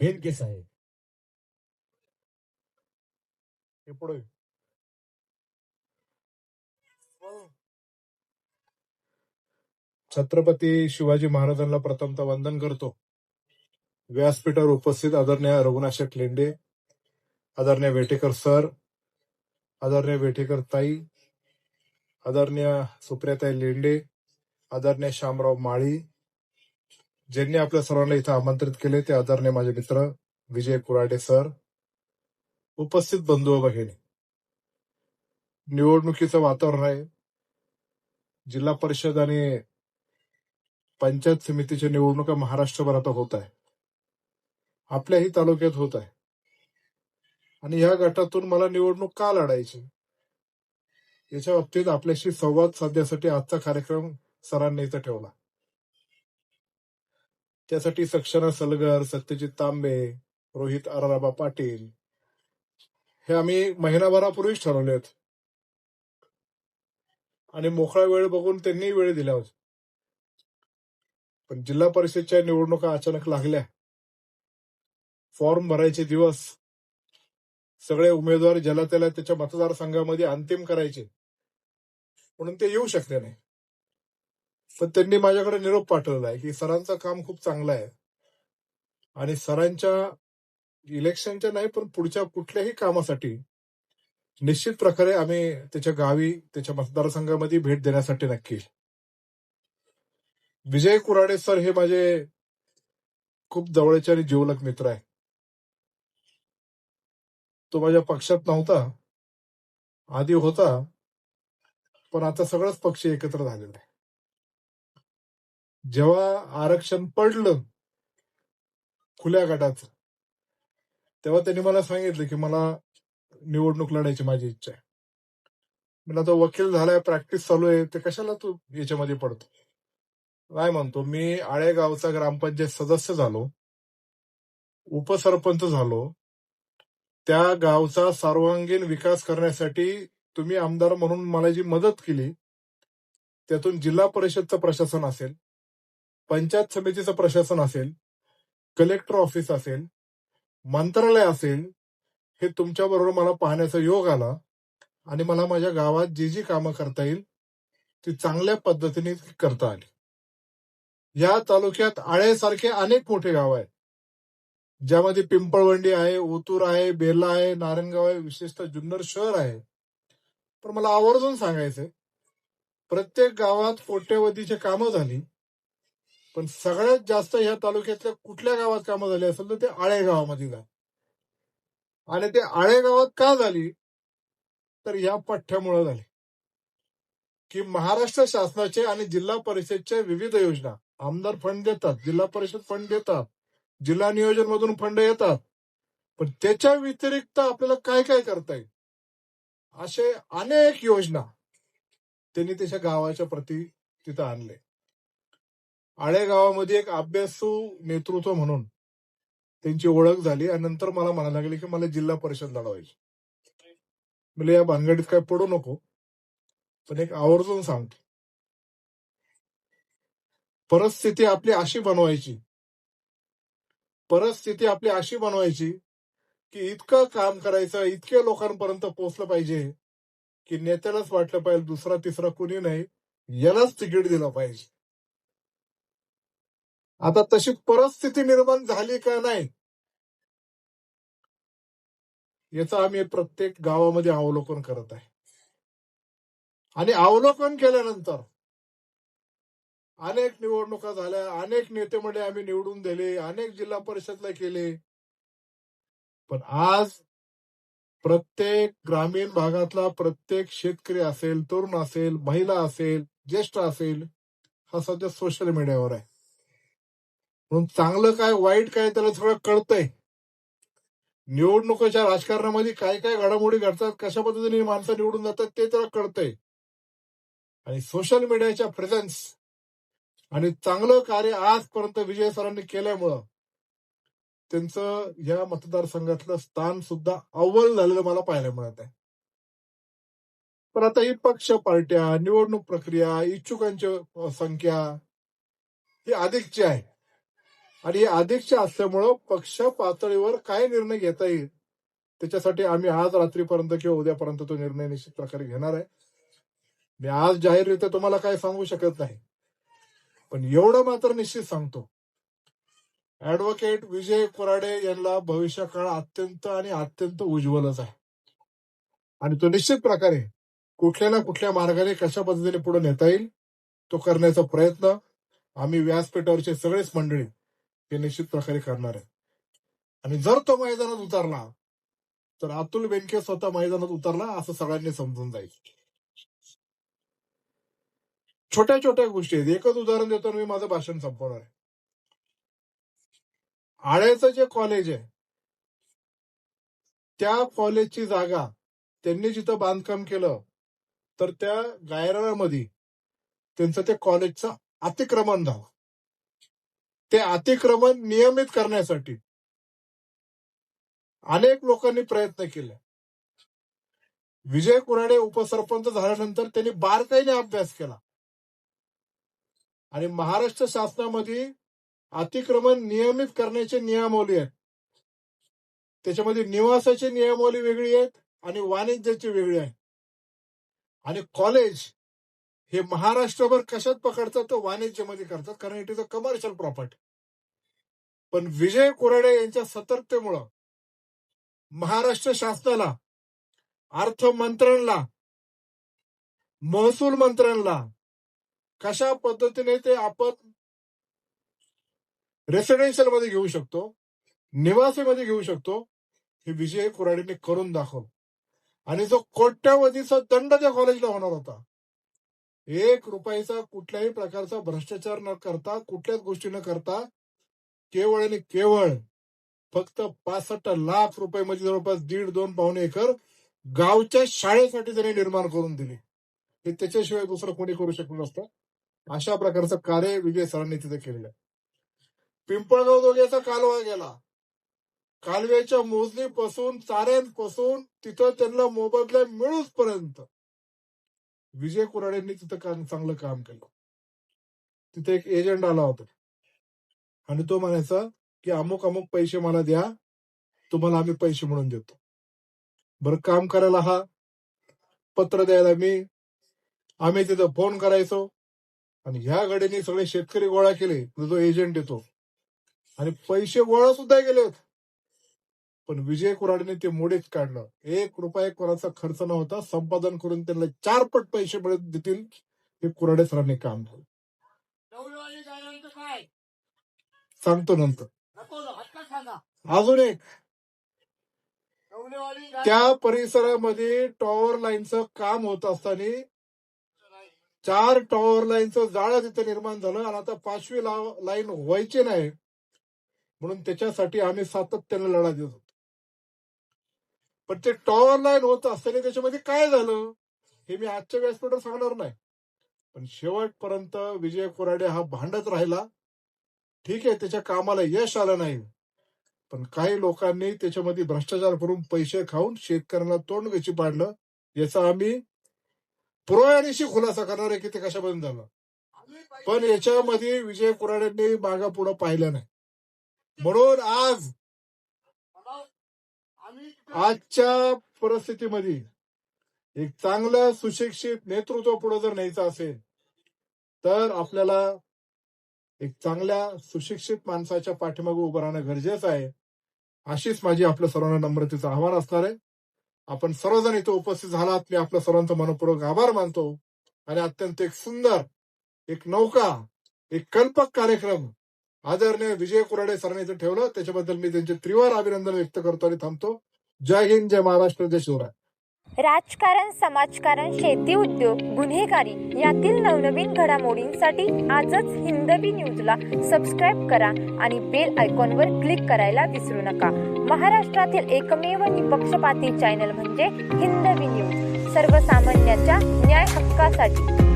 भेलकेस आहे. हे पुढे. छत्रपती शिवाजी महाराजांना प्रथमतः वंदन करतो. व्यासपीठावर उपस्थित आदरणीय रघुनाथ लेंडे आदरणीय वेटेकर सर आदरणीय वेटेकर ताई आदरणीय सुप्रियाताई लेंडे आदरणीय शामराव माळी ज्यांनी आपल्या सर्वांना इथं आमंत्रित केले ते आदरणीय माझे मित्र विजय कुराडे सर उपस्थित बंधू बहिणी. निवडणुकीचं वातावरण आहे. जिल्हा परिषद आणि पंचायत समितीच्या निवडणुका महाराष्ट्रभर आता होत आहे. आपल्याही तालुक्यात होत आहे. आणि या गटातून मला निवडणूक का लढायची? याच्या बाबतीत आपल्याशी संवाद साधण्यासाठी आजचा कार्यक्रम सरांनी इथं ठेवला. त्यासाठी सक्षना सलगर सत्यजित तांबे रोहित आराराबा पाटील हे आम्ही महिनाभरापूर्वीच ठरवले आहेत. आणि मोकळा वेळ बघून त्यांनी वेळ दिला होता. पण जिल्हा परिषदच्या निवडणुका अचानक लागल्या. फॉर्म भरायचे दिवस. सगळे उमेदवार ज्याला त्याला त्याच्या मतदारसंघामध्ये अंतिम करायचे. म्हणून ते येऊ शकले नाही. पण त्यांनी माझ्याकडे निरोप पाठवला आहे की सरांचं काम खूप चांगलं आहे. आणि सरांच्या इलेक्शनच्या नाही पण पुढच्या कुठल्याही कामासाठी निश्चित प्रकारे आम्ही त्याच्या गावी त्याच्या मतदारसंघामध्ये भेट देण्यासाठी नक्की. विजय कुराडे सर हे माझे खूप जवळचे आणि जीवलक मित्र आहे. तो माझ्या पक्षात नव्हता. आधी होता. पण आता सगळंच पक्ष एकत्र झालेला आहे. जेव्हा आरक्षण पडलं खुल्या गटाचं तेव्हा त्यांनी मला सांगितलं की मला निवडणूक लढायची माझी इच्छा आहे. मला तो वकील झालाय प्रॅक्टिस चालू आहे ते कशाला तू याच्यामध्ये पडतो? काय म्हणतो मी आळेगावचा ग्रामपंचायत सदस्य झालो उपसरपंच झालो. त्या गावचा सर्वांगीण विकास करण्यासाठी तुम्ही आमदार म्हणून मला जी मदत केली त्यातून जिल्हा परिषदचं प्रशासन असेल पंचायत समितीचं प्रशासन असेल कलेक्टर ऑफिस असेल मंत्रालय असेल हे तुमच्याबरोबर मला पाहण्याचा योग आला आणि मला माझ्या गावात जी जी कामं करता येईल ती चांगल्या पद्धतीने करता आली. या तालुक्यात आळेसारखे अनेक मोठे गाव आहेत ज्यामध्ये पिंपळवंडी आहे ओतूर आहे बेर्ला आहे नारायणगाव आहे विशेषतः जुन्नर शहर आहे. पण मला आवर्जून सांगायचंय प्रत्येक गावात कोट्यवधीची कामं झाली पण सगळ्यात जास्त ह्या तालुक्यातल्या कुठल्या गावात कामं झाली असेल तर ते आळेगावामध्ये झाली. आणि ते आळेगावात का झाली? तर या पठ्ठ्यामुळे झाली. की महाराष्ट्र शासनाचे आणि जिल्हा परिषदच्या विविध योजना आमदार फंड देतात जिल्हा परिषद फंड देतात जिल्हा नियोजन मधून फंड येतात. पण त्याच्या व्यतिरिक्त आपल्याला काय काय करता येईल? असे अनेक योजना त्यांनी त्याच्या गावाच्या प्रती तिथं आणले. आळेगावामध्ये एक अभ्यासू नेतृत्व म्हणून त्यांची ओळख झाली आणि नंतर मला म्हणायला लागले की मला जिल्हा परिषद लढवायची. म्हणजे या भानगडीत काय पडू नको पण एक आवर्जून सांगतो. परिस्थिती आपली अशी बनवायची परिस्थिती आपली अशी बनवायची की इतकं काम करायचं इतक्या लोकांपर्यंत पोहोचलं पाहिजे की नेत्यालाच वाटलं पाहिजे दुसरा तिसरा कुणी नाही यालाच तिकीट दिलं पाहिजे. आता तशी परिस्थिती निर्माण झाली का नाही? याचं आम्ही प्रत्येक गावामध्ये अवलोकन करत आहे. आणि अवलोकन केल्यानंतर अनेक निवडणुका झाल्या अनेक नेते म्हणजे आम्ही निवडून दिले अनेक जिल्हा परिषदला केले. पण आज प्रत्येक ग्रामीण भागातला प्रत्येक शेतकरी असेल तरुण असेल महिला असेल ज्येष्ठ असेल हा सध्या सोशल मीडियावर आहे. म्हणून चांगलं काय वाईट काय त्याला सगळं कळतंय. निवडणुकीच्या राजकारणामध्ये काय काय घडामोडी घडतात कशा पद्धतीने माणसं निवडून जातात ते त्याला कळतंय. आणि सोशल मीडियाच्या प्रेझेन्स आणि चांगलं कार्य आजपर्यंत विजय सरांनी केल्यामुळं त्यांचं या मतदारसंघातलं स्थान सुद्धा अव्वल झालेलं मला पाहायला मिळत आहे. पण आता ही पक्ष पार्ट्या निवडणूक प्रक्रिया इच्छुकांची संख्या ही अधिकची आहे आणि हे असल्यामुळं पक्ष पातळीवर काय निर्णय घेता येईल त्याच्यासाठी आम्ही आज रात्रीपर्यंत किंवा उद्यापर्यंत तो निर्णय निश्चित प्रकारे घेणार आहे. मी आज जाहीररित्या तुम्हाला काय सांगू शकत नाही पण एवढं मात्र निश्चित सांगतो. ऍडव्होकेट विजय कोराडे यांना भविष्य काळ अत्यंत आणि अत्यंत उज्ज्वलच आहे. आणि तो निश्चित प्रकारे कुठल्या ना कुठल्या मार्गाने कशा पद्धतीने पुढे नेता येईल तो करण्याचा प्रयत्न आम्ही व्यासपीठावरचे सगळेच मंडळी हे निश्चित प्रकारे करणार आहे. आणि जर तो मैदानात उतरला तर अतुल बेनके स्वतः मैदानात उतरला असं सगळ्यांनी समजून जाईल. छोट्या छोट्या गोष्टी आहेत. एकच उदाहरण देतो आणि मी माझं भाषण संपवणार आहे. आळ्याचं जे कॉलेज आहे त्या कॉलेजची जागा त्यांनी जिथं बांधकाम केलं तर त्या गायरामध्ये त्यांचं ते कॉलेजचं अतिक्रमण झालं. ते अतिक्रमण नियमित करण्यासाठी अनेक लोकांनी प्रयत्न केले. विजय कुराडे उपसरपंच झाल्यानंतर त्यांनी बारकाईने अभ्यास केला. आणि महाराष्ट्र शासनामध्ये अतिक्रमण नियमित करण्याचे नियमावली आहेत. त्याच्यामध्ये निवासाची नियमावली वेगळी आहेत आणि वाणिज्याची वेगळी आहे आणि कॉलेज हे महाराष्ट्रभर कशात पकडतात तर वाणिज्यमध्ये करतात कारण it is a commercial property पण विजय कोराडे यांच्या सतर्कतेमुळं महाराष्ट्र शासनाला अर्थ मंत्र्यांना महसूल मंत्र्यांना कशा पद्धतीने ते आपण रेसिडेन्शियलमध्ये घेऊ शकतो निवासीमध्ये घेऊ शकतो हे विजय कुराडीने करून दाखव आणि जो कोट्यावधीचा दंड त्या कॉलेजला होणार होता एक रुपयाचा कुठल्याही प्रकारचा भ्रष्टाचार न करता कुठल्याच गोष्टी न करता केवळ आणि केवळ फक्त पासष्ट लाख रुपये म्हणजे जवळपास दीड दोन पावणे एकर गावच्या शाळेसाठी त्यांनी निर्माण करून दिले. हे त्याच्याशिवाय दुसरं कोणी करू शकलं नसतं. अशा प्रकारचं कार्य विजय सरांनी तिथे केलेलं आहे. पिंपळगाव दोघ्याचा कालवा गेला. कालव्याच्या मोजणीपासून चाऱ्यांपासून तिथं त्यांना मोबदला मिळूचपर्यंत विजय कुराडेंनी तिथं काम चांगलं काम केलं. तिथे एक एजंट आला होता. आणि तो म्हणायचा की अमुक अमुक पैसे मला द्या. तुम्हाला आम्ही पैसे म्हणून देतो. बरं काम करायला हा पत्र द्यायला मी आम्ही तिथं फोन करायचो. आणि ह्या गाडीने सगळे शेतकरी गोळा केले. जो एजंट येतो. आणि पैसे गोळा सुद्धा केले होते पण विजय कुराडने ते मोडेच काढलं. एक रुपया कोणाचा खर्च न होता संपादन करून त्यांना चार पट पैसे मिळत देतील हे कुराडे सरांनी काम केलं. काय सांगतो नंतर. अजून एक. त्या परिसरामध्ये टॉवर लाईनचं काम होत असताना चार टॉवर लाईनचं जाळं तिथे निर्माण झालं आणि आता पाचवी लाईन व्हायची नाही. म्हणून त्याच्यासाठी आम्ही सातत्याने लढा देत होतो. पण ते टॉवर लाईन होत असताना त्याच्यामध्ये काय झालं? हे मी आजच्या व्यासपीठावर सांगणार नाही. पण शेवटपर्यंत विजय कोराडे हा भांडत राहिला. ठीक आहे त्याच्या कामाला यश आलं नाही. पण काही लोकांनी त्याच्यामध्ये भ्रष्टाचार करून पैसे खाऊन शेतकऱ्यांना तोंड गची पाडलं. याचा आम्ही पुराव्यानिशी खुलासा करणार आहे की ते कशापर्यंत झालं. पण याच्यामध्ये विजय कुराड्यांनी मागा पुढे पाहिलं नाही. म्हणून आज आजच्या परिस्थितीमध्ये एक चांगलं सुशिक्षित नेतृत्व पुढे जर न्यायचं असेल तर आपल्याला एक चांगल्या सुशिक्षित माणसाच्या पाठीमागे उभं राहणं गरजेचं आहे. अशीच माझी आपल्या सर्वांना नम्रतेचं आव्हान असणार आहे. आपण सर्वजण इथे उपस्थित झालात. मी आपल्या सर्वांचा मनपूर्वक आभार मानतो. आणि अत्यंत एक सुंदर एक नौका एक कल्पक कार्यक्रम आदरणीय विजय कुराडे सरांनी इथं ठेवलं. त्याच्याबद्दल मी त्यांचे त्रिवार अभिनंदन व्यक्त करतो आणि थांबतो. जय हिंद जय महाराष्ट्र जय शिवराय. राजकारण समाजकारण शेती उद्योग गुन्हेगारी यातील नवनवीन घडामोडींसाठी आजच हिंदवी न्यूजला सबस्क्राईब करा आणि बेल आयकॉनवर क्लिक करायला विसरू नका. महाराष्ट्रातील एकमेव निपक्षपाती चॅनल म्हणजे हिंदवी न्यूज. सर्वसामान्यांच्या न्याय हक्कासाठी